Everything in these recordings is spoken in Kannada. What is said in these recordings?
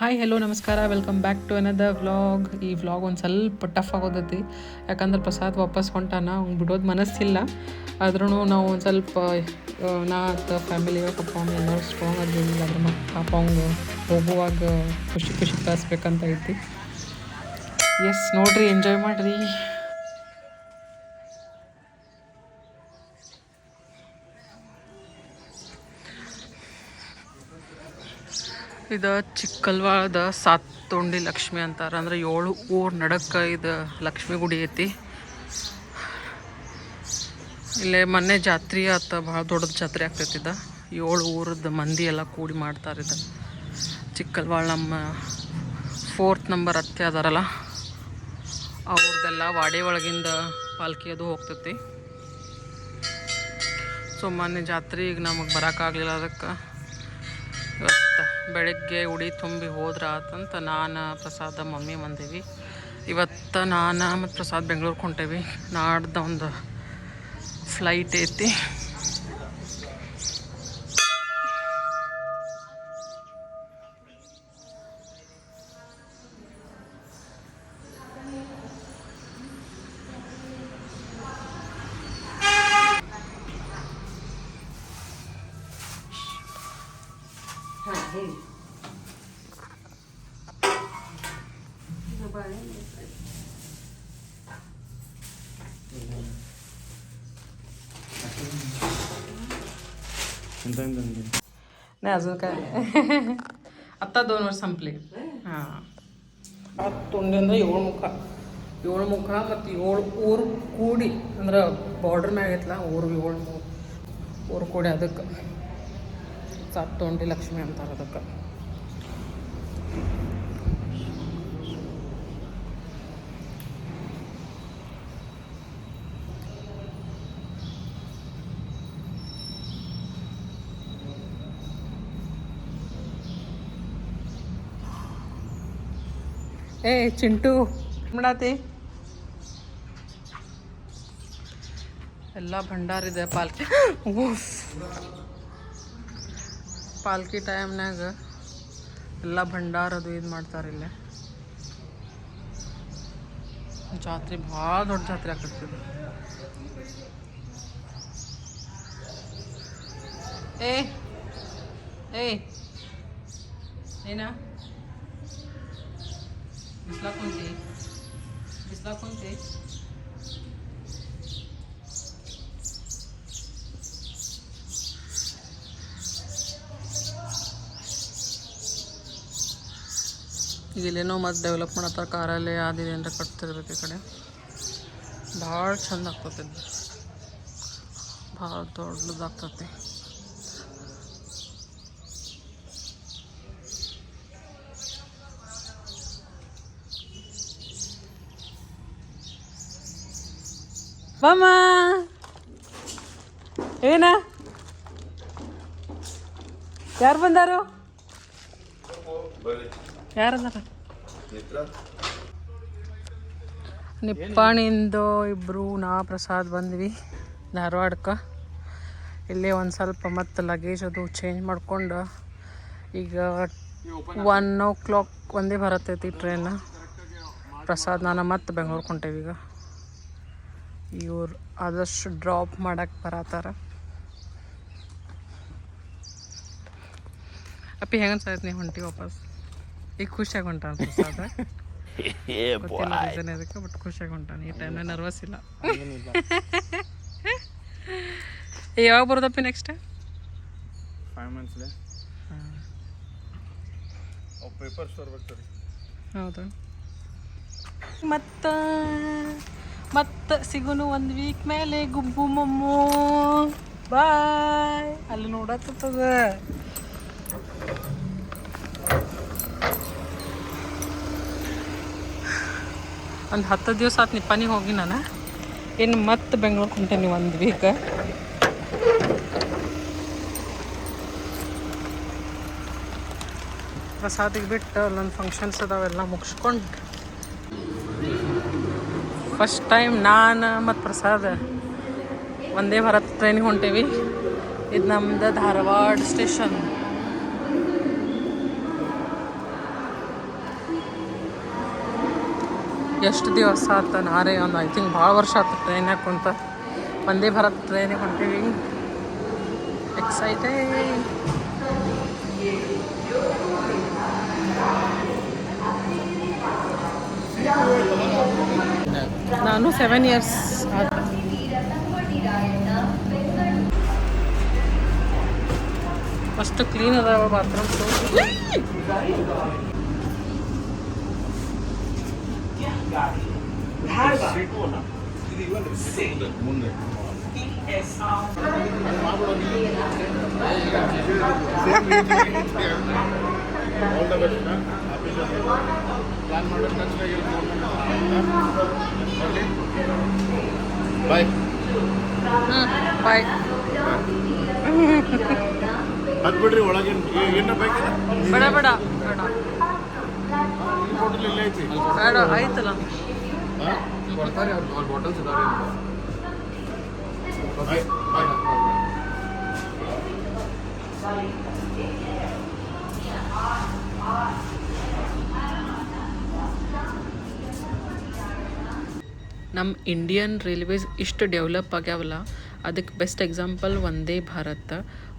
ಹಾಯ್ ಹೆಲೋ ನಮಸ್ಕಾರ. Welcome back to another vlog ಈ ವ್ಲಾಗ್ ಒಂದು ಸ್ವಲ್ಪ ಟಫ್ ಆಗೋದೈತಿ. ಯಾಕಂದ್ರೆ ಪ್ರಸಾದ್ ವಾಪಸ್ ಹೊಂಟಾನ, ಅವ್ನು ಬಿಡೋದು ಮನಸ್ಸಿಲ್ಲ. ಆದ್ರೂ ನಾವು ಒಂದು ಸ್ವಲ್ಪ ನಾ ಫ್ಯಾಮಿಲಿ ಪಪ್ಪ ಎಲ್ಲರೂ ಸ್ಟ್ರಾಂಗ್ ಆಗಿರಲಿಲ್ಲ ಅದ್ರ ಮತ್ತು ಪಾಪ ಅವ್ನು ಹೋಗುವಾಗ ಖುಷಿ ಖುಷಿ ಕಳಿಸ್ಬೇಕಂತ ಐತಿ. ಎಸ್ ನೋಡಿರಿ ಎಂಜಾಯ್ ಮಾಡಿರಿ. ಇದು ಚಿಕ್ಕಲ್ವಾಳದ ಸಾತ್ತೊಂಡಿ ಲಕ್ಷ್ಮಿ ಅಂತಾರೆ. ಅಂದ್ರೆ ಏಳು ಊರು ನಡಕ್ಕ ಇದು ಲಕ್ಷ್ಮಿ ಗುಡಿ ಐತಿ. ಇಲ್ಲೇ ಮೊನ್ನೆ ಜಾತ್ರೆ ಆತ, ಭಾಳ ದೊಡ್ಡದು ಜಾತ್ರೆ ಆಗ್ತೈತಿ ಇದು. ಏಳು ಊರದ ಮಂದಿ ಎಲ್ಲ ಕೂಡಿ ಮಾಡ್ತಾರೆ ಇದು. ಚಿಕ್ಕಲ್ವಾಳ ನಮ್ಮ ಫೋರ್ತ್ ನಂಬರ್ ಅತ್ತೆ ಅದಾರಲ್ಲ ಅವ್ರದ್ದೆಲ್ಲ ವಾಡೆ ಒಳಗಿಂದ ಪಾಲ್ಕಿ ಅದು ಹೋಗ್ತೈತಿ. ಸೊ ಮೊನ್ನೆ ಜಾತ್ರೆ ಈಗ ನಮಗೆ ಬರೋಕ್ಕಾಗಲಿಲ್ಲ ಅದಕ್ಕೆ. ಇವತ್ತು ಬೆಳಗ್ಗೆ ಉಡಿ ತುಂಬಿ ಹೋದ್ರ ಆತಂತ ನಾನು ಪ್ರಸಾದ ಮಮ್ಮಿ ಬಂದೀವಿ. ಇವತ್ತು ನಾನು ಮತ್ತು ಪ್ರಸಾದ್ ಬೆಂಗ್ಳೂರಿಗೆ ಹೊಂಟೇವಿ ನಾಡ್ದ ಒಂದು ಫ್ಲೈಟ್ ಐತಿ. नाही अजून काय आत्ता दोन वर्ष संपले हां ತೋಂಡಿ ಅಂದ್ರೆ ಏಳು ಮುಖ ಏಳು ಮುಖ ಮತ್ತು ಏಳು ಊರು ಕೂಡಿ ಅಂದ್ರೆ ಬಾರ್ಡರ್ ಮ್ಯಾಗ ಐತಲ್ಲ ಊರು ಏಳು ಮು- ಊರು ಕೂಡಿ ಅದಕ್ಕೆ ಸತ್ತೊಂಡಿ ಲಕ್ಷ್ಮಿ ಅಂತಾರೆ ಅದಕ್ಕೆ ಏ ಚಿಂಟು. ಮಾಡಾತಿ ಎಲ್ಲ ಭಂಡಾರಿದೆ ಪಾಲ್ಕಿ. ಉಫ್. ಪಾಲ್ಕಿ ಟೈಮ್ನಾಗ ಎಲ್ಲ ಭಂಡಾರ ಅದು ಇದು ಮಾಡ್ತಾರೆ ಇಲ್ಲೇ. ಜಾತ್ರೆ ಭಾಳ ದೊಡ್ಡ ಜಾತ್ರೆ ಆಗ್ತದೆ ಏ ಏ ಏನಾ? ಬಿಸ್ಲಾಕ್ ಕುಂತಿ ಬಿಸ್ಲಾಕ್ ಕುಂತಿ ಈಗ ಇಲ್ಲೇನೋ ಮತ್ತೆ ಡೆವಲಪ್ ಮಾಡತ್ತಾರ ಕಾರಲ್ಲಿ ಅದು ಇದು ಏನಾರ ಕಟ್ತಿರ್ಬೇಕು ಈ ಕಡೆ ಭಾಳ ಚಂದ ಆಗ್ತದೆ ಇದು ಭಾಳ ದೊಡ್ಡದಾಗ್ತತಿ ಮಾಮ. ಏನ? ಯಾರು ಬಂದಾರು? ಯಾರದಾರ ನಿಪ್ಪಾಣಿಂದ ಇಬ್ಬರು ನಾ ಪ್ರಸಾದ್ ಬಂದ್ವಿ ಧಾರವಾಡಕ್ಕೆ. ಇಲ್ಲೇ ಒಂದು ಸ್ವಲ್ಪ ಮತ್ತು ಲಗೇಜ್ ಅದು ಚೇಂಜ್ ಮಾಡ್ಕೊಂಡು ಈಗ ಒನ್ ಓ ಕ್ಲಾಕ್ ಒಂದೇ ಬರತ್ತೈತಿ ಟ್ರೈನ್ ಪ್ರಸಾದ್, ನಾನು ಮತ್ತೆ ಬೆಂಗ್ಳೂರಿಗೆ ಹೊಂಟೇವಿ ಈಗ. ಇವ್ರು ಆದಷ್ಟು ಡ್ರಾಪ್ ಮಾಡಕ್ಕೆ ಬರತ್ತಾರ. ಅಪ್ಪಿ ಹೆಂಗ ಸಾಯ್ತು ನೀ ಹೊಂಟಿ ವಾಪಸ್? ಈಗ ಖುಷಿಯಾಗಿ ಹೊಂಟಾನ ಅದಕ್ಕೆ ಬಟ್ ಖುಷಿಯಾಗಿ ಹೊಂಟಾನ. ಈ ಟೈಮ್ನಾಗ ನರ್ವಸ್ ಇಲ್ಲ. ಏ, ಯಾವಾಗ ಬರೋದಪ್ಪಿ ನೆಕ್ಸ್ಟ್ ಫೈವ್ ಪೇಪರ್ಸ್ ತರ್ಬೇಕು ಹೌದು? ಮತ್ತ ಮತ್ತ ಸಿಗುನು ಒಂದು ವೀಕ್ ಮೇಲೆ ಗುಬ್ಬು ಮಮ್ಮು. ಬಾಯ್ ಅಲ್ಲಿ ನೋಡತ್ತದ ಒಂದು ಹತ್ತು ದಿವಸ ಆತು ನಿಪ್ಪಾನಿ ಹೋಗಿ ನಾನು? ಇನ್ನು ಮತ್ತೆ ಬೆಂಗ್ಳೂರಿಗೆ ಹೊಂಟೇನಿ ಒಂದು ವೀಕ್ ಪ್ರಸಾದಿಗೆ ಬಿಟ್ಟು ಅಲ್ಲೊಂದು ಫಂಕ್ಷನ್ಸ್ ಅದಾವೆಲ್ಲ ಮುಗಿಸ್ಕೊಂಡು. ಫಸ್ಟ್ ಟೈಮ್ ನಾನು ಮತ್ತು ಪ್ರಸಾದ ಒಂದೇ ಭಾರತ್ ಟ್ರೈನಿಗೆ ಹೊಂಟೇವಿ. ಇದು ನಮ್ದು ಧಾರವಾಡ ಸ್ಟೇಷನ್ ಎಷ್ಟು ದಿವಸ ಆತ ನಾರೇ ಒಂದು ಐ ಥಿಂಕ್ ಭಾಳ ವರ್ಷ ಆತು ಟ್ರೈನಾಗ ಕುಂತ. ಒಂದೇ ಭಾರತ್ ಟ್ರೈನಿಗೆ ಹೊಂಟೇವಿ. ಎಕ್ಸೈಟೇ Yeah. ನಾನು ಸೆವೆನ್ ಇಯರ್ಸ್ ಆತ ಅಷ್ಟು ಕ್ಲೀನ್ ಅದಾವ ಬಾತ್ರೂಮ್ಸು ಬಾಯ್ ಬಾಯ್ ಬಿಡ್ರಿ ಒಳಗೆ ಏನು ಬೇಕಿಲ್ಲ ಬೇಡ ಬೇಡ ಬೇಡ. ಹೋಟೆಲ್ ಇಲ್ಲೇ ಐತಿ. ಬೇಡ ಆಯ್ತಲ್ಲ. ಕೊಡ್ತಾರೆ ಅವ್ರ ಬಾಟಲ್ಸ್ ಇದಾವೆ ಬಾಯ್ ಬಾಯ್ ನಮ್ಮ ಇಂಡಿಯನ್ ರೈಲ್ವೇಸ್ ಇಷ್ಟು ಡೆವಲಪ್ ಆಗ್ಯಾವಲ್ಲ ಅದಕ್ಕೆ ಬೆಸ್ಟ್ ಎಕ್ಸಾಂಪಲ್ ಒಂದೇ ಭಾರತ.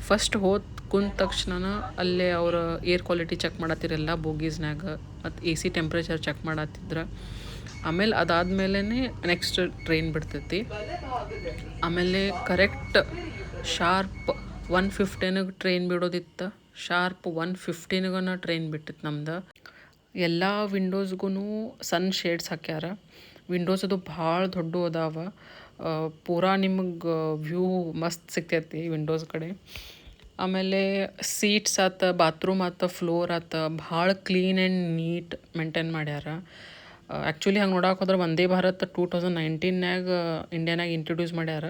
ಫಸ್ಟ್ ಹೋದ ಕುಂದ ತಕ್ಷಣ ಅಲ್ಲೇ ಅವರ ಏರ್ ಕ್ವಾಲಿಟಿ ಚೆಕ್ ಮಾಡತ್ತಿರಲ್ಲ ಬೋಗೀಸ್ನಾಗ ಮತ್ತು ಎ ಸಿ ಟೆಂಪ್ರೇಚರ್ ಚೆಕ್ ಮಾಡತ್ತಿದ್ರ ಆಮೇಲೆ ಅದಾದಮೇಲೆ ನೆಕ್ಸ್ಟ್ ಟ್ರೈನ್ ಬಿಡ್ತೈತಿ. ಆಮೇಲೆ ಕರೆಕ್ಟ್ ಶಾರ್ಪ್ ಒನ್ ಫಿಫ್ಟೀನಿಗೆ ಟ್ರೈನ್ ಬಿಡೋದಿತ್ತು. ಶಾರ್ಪ್ ಒನ್ ಫಿಫ್ಟೀನ್ಗನ ಟ್ರೈನ್ ಬಿಟ್ಟಿತ್ತು ನಮ್ದು. ಎಲ್ಲ ವಿಂಡೋಸ್ಗೂ ಸನ್ ಶೇಡ್ಸ್ ಹಾಕ್ಯಾರ. ವಿಂಡೋಸ್ ಅದು ಭಾಳ ದೊಡ್ಡ ಅದಾವ. ಪೂರಾ ನಿಮಗೆ ವ್ಯೂ ಮಸ್ತ್ ಸಿಗ್ತೈತಿ ವಿಂಡೋಸ್ ಕಡೆ. ಆಮೇಲೆ ಸೀಟ್ಸ್ ಆತ, ಬಾತ್ರೂಮ್ ಆತ, ಫ್ಲೋರ್ ಆತ, ಭಾಳ ಕ್ಲೀನ್ ಆ್ಯಂಡ್ ನೀಟ್ ಮೇಂಟೈನ್ ಮಾಡ್ಯಾರ. ಆ್ಯಕ್ಚುಲಿ ಹಂಗೆ ನೋಡಕ್ಕೆ ಹೋದ್ರೆ ವಂದೇ ಭಾರತ್ ಟೂ ತೌಸಂಡ್ ನೈನ್ಟೀನ್ಯಾಗ ಇಂಡಿಯಾನಾಗ ಇಂಟ್ರೊಡ್ಯೂಸ್ ಮಾಡ್ಯಾರ.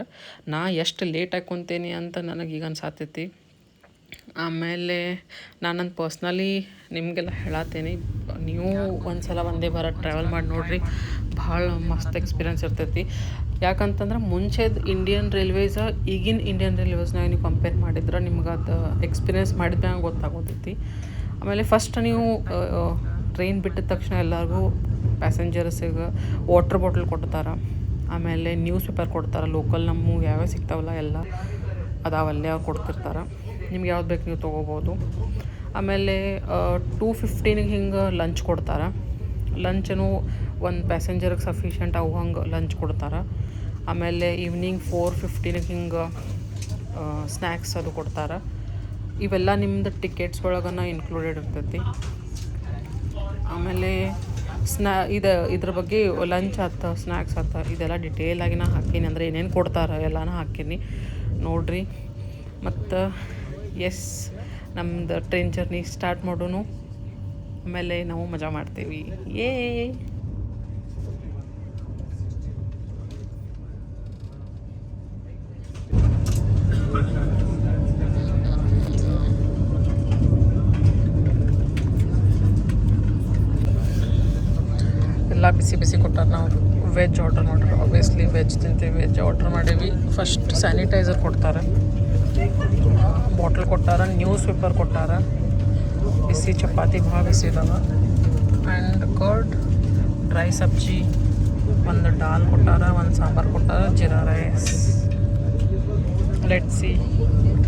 ನಾ ಎಷ್ಟು ಲೇಟ್ ಕುಂತೇನಿ ಅಂತ ನನಗೆ ಈಗ ಅನ್ಸಾತೈತಿ. ಆಮೇಲೆ ನಾನಂದು ಪರ್ಸ್ನಲಿ ನಿಮಗೆಲ್ಲ ಹೇಳತ್ತೀನಿ ನೀವು ಒಂದು ಸಲ ಒಂದೇ ಭಾರತ್ ಟ್ರಾವೆಲ್ ಮಾಡಿ ನೋಡ್ರಿ. ಭಾಳ ಮಸ್ತ್ ಎಕ್ಸ್ಪೀರಿಯನ್ಸ್ ಇರ್ತೈತಿ. ಯಾಕಂತಂದ್ರೆ ಮುಂಚೆದು ಇಂಡಿಯನ್ ರೈಲ್ವೇಸ ಈಗಿನ ಇಂಡಿಯನ್ ರೈಲ್ವೇಸ್ನಾಗ ನೀವು ಕಂಪೇರ್ ಮಾಡಿದ್ರೆ ನಿಮ್ಗೆ ಅದು ಎಕ್ಸ್ಪೀರಿಯನ್ಸ್ ಮಾಡಿದ್ಮ್ಯಾಗ ಗೊತ್ತಾಗೋತೈತಿ. ಆಮೇಲೆ ಫಸ್ಟ್ ನೀವು ಟ್ರೈನ್ ಬಿಟ್ಟಿದ ತಕ್ಷಣ ಎಲ್ಲರಿಗೂ ಪ್ಯಾಸೆಂಜರ್ಸಿಗೆ ವಾಟ್ರ್ ಬಾಟಲ್ ಕೊಡ್ತಾರೆ. ಆಮೇಲೆ ನ್ಯೂಸ್ ಪೇಪರ್ ಕೊಡ್ತಾರೆ. ಲೋಕಲ್ ನಮ್ಮ ಯಾವ್ಯಾವ ಸಿಗ್ತಾವಲ್ಲ ಎಲ್ಲ ಅದಾವಲ್ಲೇ ಅವ್ರು ಕೊಡ್ತಿರ್ತಾರೆ. ನಿಮ್ಗೆ ಯಾವ್ದು ಬೇಕು ನೀವು ತೊಗೋಬೋದು. ಆಮೇಲೆ ಟೂ ಫಿಫ್ಟೀನಿಗೆ ಹಿಂಗೆ ಲಂಚ್ ಕೊಡ್ತಾರೆ. ಲಂಚನು ಒಂದು ಪ್ಯಾಸೆಂಜರ್ಗೆ ಸಫಿಷಿಯೆಂಟ್ ಅವು ಹಂಗೆ ಲಂಚ್ ಕೊಡ್ತಾರೆ. ಆಮೇಲೆ ಈವ್ನಿಂಗ್ ಫೋರ್ ಫಿಫ್ಟೀನಿಗೆ ಹಿಂಗೆ ಸ್ನ್ಯಾಕ್ಸ್ ಅದು ಕೊಡ್ತಾರೆ. ಇವೆಲ್ಲ ನಿಮ್ದು ಟಿಕೆಟ್ಸ್ ಒಳಗನ ಇನ್ಕ್ಲೂಡೆಡ್ ಇರ್ತೈತಿ. ಆಮೇಲೆ ಸ್ನ್ಯಾ ಇದು, ಇದ್ರ ಬಗ್ಗೆ ಲಂಚ್ ಆತ ಸ್ನ್ಯಾಕ್ಸ್ ಆತ, ಇದೆಲ್ಲ ಡಿಟೇಲ್ ಆಗಿ ನಾ ಹಾಕೀನಿ ಅಂದರೆ ಏನೇನು ಕೊಡ್ತಾರೆ ಎಲ್ಲನೂ ಹಾಕೀನಿ ನೋಡ್ರಿ. ಮತ್ತು ಎಸ್ ನಮ್ದು ಟ್ರೈನ್ ಜರ್ನಿ ಸ್ಟಾರ್ಟ್ ಮಾಡೋನು. ಆಮೇಲೆ ನಾವು ಮಜಾ ಮಾಡ್ತೀವಿ. ಏ ಎಲ್ಲ ಬಿಸಿ ಬಿಸಿ ಕೊಟ್ಟಾರ ನಾವು. ವೆಜ್ ಆರ್ಡರ್ ಮಾಡ್ರಿ ಆಬ್ವಿಯಸ್ಲಿ ವೆಜ್ ತಿಂತೀವಿ. ವೆಜ್ ಆರ್ಡರ್ ಮಾಡೀವಿ ಫಸ್ಟ್ ಸ್ಯಾನಿಟೈಸರ್ ಕೊಡ್ತಾರೆ. ಬಾಟ್ಲ್ ಕೊಟ್ಟಾರ ನ್ಯೂಸ್ ಪೇಪರ್ ಕೊಟ್ಟಾರ ಬಿಸಿ ಚಪಾತಿ ಭಾಳ ಬಿಸಿ ಇದಾವ ಆ್ಯಂಡ್ ಕರ್ಡ್ ಡ್ರೈ ಸಬ್ಜಿ ಒಂದು ದಾಲ್ ಕೊಟ್ಟಾರ ಒಂದು ಸಾಂಬಾರು ಕೊಟ್ಟಾರ jeera rice let see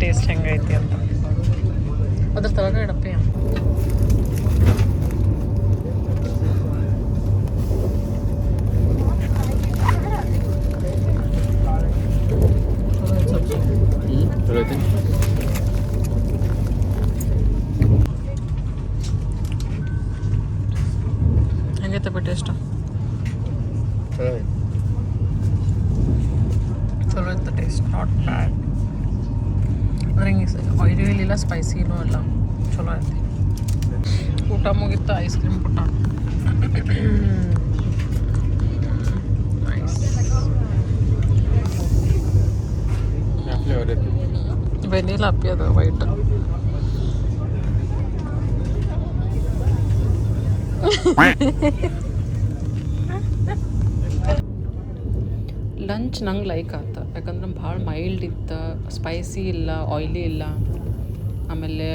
taste ಹೆಂಗೈತಿ ಅಂತ ಅದ್ರ ತಳಗ ಇಡಪ್ಪಿ ಚಲೋ ಐತಿ ಹೆಂಗೈತೆ ಬಿಟ್ಟು ಟೇಸ್ಟ್ ಚಲೋ ಐತಿ ಚಲೋ ಇತ್ತು ಟೇಸ್ಟ್ ನಾಟ್ ಬ್ಯಾಡ್ ಅಂದ್ರೆ ಹಿಂಗೆ ಆಯಿಲಿ ಇಲ್ಲ ಸ್ಪೈಸಿನೂ ಅಲ್ಲ, ಚಲೋ ಐತಿ. ಊಟ ಮುಗಿತ್ತು ಐಸ್ ಕ್ರೀಮ್ ಕೊಟ್ಟ ಯಾವ ಫ್ಲೇವರ್ ಐತಿ ವೆನಿಲಾ ಅಪ್ಪಿ ಅದು ವೈಟ್ ಲಂಚ್ ನಂಗೆ ಲೈಕ್ ಆತ. ಯಾಕಂದ್ರೆ ಭಾಳ ಮೈಲ್ಡ್ ಇತ್ತು ಸ್ಪೈಸಿ ಇಲ್ಲ ಆಯ್ಲಿ ಇಲ್ಲ. ಆಮೇಲೆ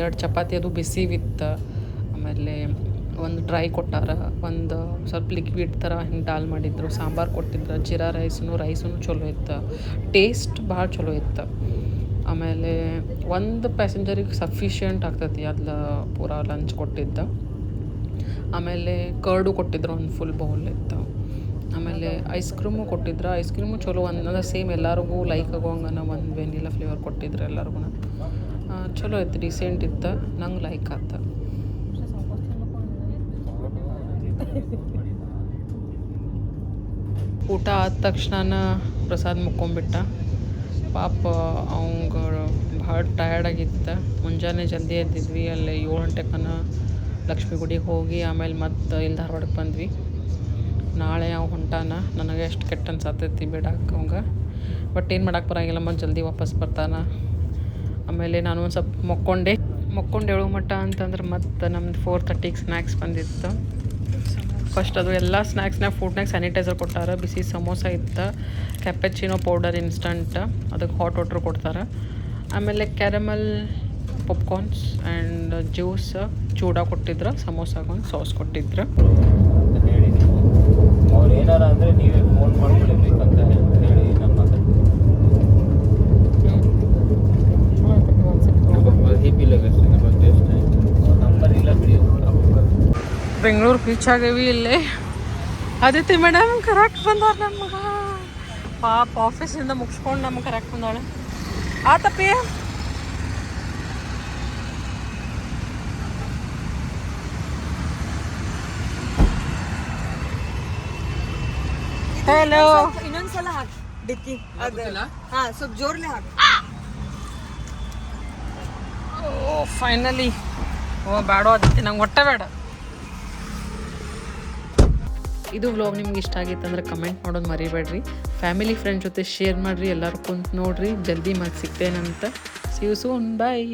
ಎರಡು ಚಪಾತಿ ಅದು ಬಿಸಿ ವಿತ್ತ, ಆಮೇಲೆ ಒಂದು ಡ್ರೈ ಕೊಟ್ಟಾರ, ಒಂದು ಸ್ವಲ್ಪ ಲಿಕ್ವಿಡ್ ಥರ ಹಿಂಗೆ ಡಾಲ್ ಮಾಡಿದ್ರು, ಸಾಂಬಾರು ಕೊಟ್ಟಿದ್ರು, ಜೀರಾ ರೈಸ್ನು ರೈಸೂ ಚಲೋ ಇತ್ತು. ಟೇಸ್ಟ್ ಭಾಳ ಚಲೋ ಇತ್ತು. ಆಮೇಲೆ ಒಂದು ಪ್ಯಾಸೆಂಜರಿಗೆ ಸಫಿಷಿಯಂಟ್ ಆಗ್ತೈತಿ ಅದ್ಲ ಪೂರ ಲಂಚ್ ಕೊಟ್ಟಿದ್ದ. ಆಮೇಲೆ ಕರ್ಡು ಕೊಟ್ಟಿದ್ರು ಒಂದು ಫುಲ್ ಬೌಲ್ ಇತ್ತು. ಆಮೇಲೆ ಐಸ್ ಕ್ರೀಮು ಕೊಟ್ಟಿದ್ರು ಐಸ್ ಕ್ರೀಮು ಚಲೋ ಒಂದು ಸೇಮ್ ಎಲ್ಲರಿಗೂ ಲೈಕ್ ಆಗೋ ಹಂಗನ ಒಂದು ವೆನಿಲ್ಲ ಫ್ಲೇವರ್ ಕೊಟ್ಟಿದ್ರು ಎಲ್ಲರಿಗೂ ಚಲೋ ಇತ್ತು ರೀಸೆಂಟ್ ಇತ್ತು, ನಂಗೆ ಲೈಕ್ ಆತ. ಊಟ ಆದ ತಕ್ಷಣ ಪ್ರಸಾದ್ ಮುಕ್ಕೊಂಬಿಟ್ಟ ಪಾಪ ಅವಂಗ ಭಾಳ ಟಯರ್ಡ್ ಆಗಿತ್ತು. ಮುಂಜಾನೆ ಜಲ್ದಿ ಎದ್ದಿದ್ವಿ, ಅಲ್ಲಿ ಏಳು ಗಂಟೆಕನ ಲಕ್ಷ್ಮೀ ಗುಡಿಗೆ ಹೋಗಿ ಆಮೇಲೆ ಮತ್ತೆ ಇಲ್ಲಿ ಧಾರವಾಡಕ್ಕೆ ಬಂದ್ವಿ. ನಾಳೆ ಅವ ಹೊಂಟಾನ, ನನಗೆ ಎಷ್ಟು ಕೆಟ್ಟ ಅನ್ಸತ್ತೈತಿ ಬಿಡಾಕ ಅವಂಗ. ಬಟ್ ಏನು ಮಾಡಕ್ಕೆ ಬರೋಂಗಿಲ್ಲ ಮತ್ತು ಜಲ್ದಿ ವಾಪಸ್ ಬರ್ತಾನ. ಆಮೇಲೆ ನಾನು ಒಂದು ಸ್ವಲ್ಪ ಮೊಕ್ಕೊಂಡೆ. ಮೊಕ್ಕೊಂಡು ಏಳು ಮಟ್ಟ ಅಂತಂದ್ರೆ ಮತ್ತೆ ನಮ್ದು ಫೋರ್ ತರ್ಟಿಗೆ ಸ್ನ್ಯಾಕ್ಸ್ ಬಂದಿತ್ತು. ಫಸ್ಟ್ ಅದು ಎಲ್ಲ ಸ್ನ್ಯಾಕ್ಸ್ನಾಗ ಫುಡ್ನಾಗ ಸ್ಯಾನಿಟೈಸರ್ ಕೊಟ್ಟಾರ ಬಿಸಿ ಸಮೋಸ ಇತ್ತು ಕ್ಯಾಪೆಚಿನೋ ಪೌಡರ್ ಇನ್ಸ್ಟಂಟ್ ಅದಕ್ಕೆ ಹಾಟ್ ವಾಟ್ರ್ ಕೊಡ್ತಾರೆ. ಆಮೇಲೆ ಕ್ಯಾರಮಲ್ ಪಾಪ್ಕಾರ್ನ್ಸ್ ಆ್ಯಂಡ್ ಜ್ಯೂಸ್ ಚೂಡ ಕೊಟ್ಟಿದ್ರು, ಸಮೋಸಾಗ ಒಂದು ಸಾಸ್ ಕೊಟ್ಟಿದ್ರು. ಅವ್ರು ಏನಾರ ಅಂದರೆ ನೀವೇ ಫೋನ್ ಮಾಡ್ಕೊಳ್ಬೇಕಂತ ಬೆಂಗಳೂರು ರೀಚ್ ಆಗೇವಿ ಇಲ್ಲೇ. ಆದಿತ್ಯ ಮೇಡಮ್ ಕರೆಕ್ಟ್ ಬಂದಾರ ನಮ್ಗೆ ಪಾಪ ಆಫೀಸಿಂದ ಮುಗಿಸ್ಕೊಂಡು ನಮ್ಗೆ ಕರೆಕ್ಟ್ ಬಂದಾಳೆ. ಆತಪ್ಪಿ. ಹಲೋ ಇನ್ನೊಂದ್ಸಲ ಹಾಕಿ ಡಿಕ್ಕಿ. ಹಾ ಸ್ವಲ್ಪ ಜೋರ್ಲೆ ಹಾಕಿ. ಓ ಫೈನಲಿ ಓ ಬೇಡ ಆದಿತ್ಯ ನಂಗೆ ಹೊಟ್ಟೆ ಬೇಡ. ಇದು ವ್ಲಾಗ್ ನಿಮ್ಗೆ ಇಷ್ಟ ಆಗಿತ್ತು ಅಂದ್ರೆ ಕಮೆಂಟ್ ಮಾಡೋದು ಮರಿಬೇಡ್ರಿ. ಫ್ಯಾಮಿಲಿ ಫ್ರೆಂಡ್ ಜೊತೆ ಶೇರ್ ಮಾಡಿರಿ, ಎಲ್ಲರೂ ಕುಂತು ನೋಡಿರಿ. ಜಲ್ದಿ ಮತ್ತೆ ಸಿಗ್ತೇನಂತ. See you soon bye